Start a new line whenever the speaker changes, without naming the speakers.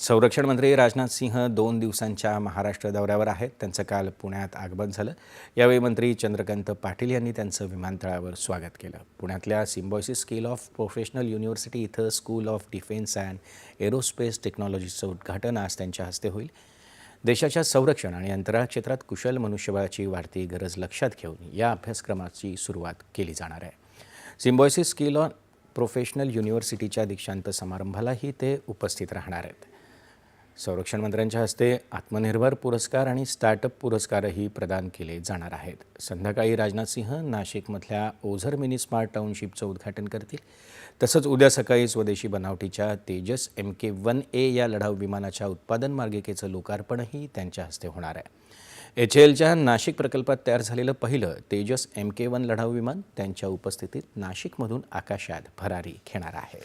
संरक्षण मंत्री राजनाथ सिंह दोन दिवसांच्या महाराष्ट्र दौऱ्यावर आहेत. त्यांचं काल पुण्यात आगमन झालं. यावेळी मंत्री चंद्रकांत पाटील यांनी त्यांचं विमानतळावर स्वागत केलं. पुण्यातल्या Symbiosis skill of professional university इथं school of defence and aerospace टेक्नॉलॉजीचं उद्घाटन आज त्यांच्या हस्ते होईल. देशाच्या संरक्षण आणि अंतराळ क्षेत्रात कुशल मनुष्यबळाची वाढती गरज लक्षात घेऊन या अभ्यासक्रमाची सुरुवात केली जाणार आहे. सिम्बॉयसिस स्किल ऑन प्रोफेशनल युनिव्हर्सिटीच्या दीक्षांत समारंभालाही ते उपस्थित राहणार आहेत. संरक्षण मंत्र्यांच्या हस्ते आत्मनिर्भर पुरस्कार आणि स्टार्टअप पुरस्कारही प्रदान केले जाणार आहेत. संध्याकाळी राजनाथ सिंह नाशिकमधल्या ओझर मिनी स्मार्ट टाउनशिपचं उद्घाटन करतील. तसंच उद्या सकाळी स्वदेशी बनावटीच्या Tejas M K one A या लढाऊ विमानाच्या उत्पादन मार्गिकेचं लोकार्पणही त्यांच्या हस्ते होणार आहे. एच एलच्या नाशिक प्रकल्पात तयार झालेलं पहिलं तेजस एम के वन लढाऊ विमान त्यांच्या उपस्थितीत नाशिकमधून आकाशात भरारी घेणार आहे.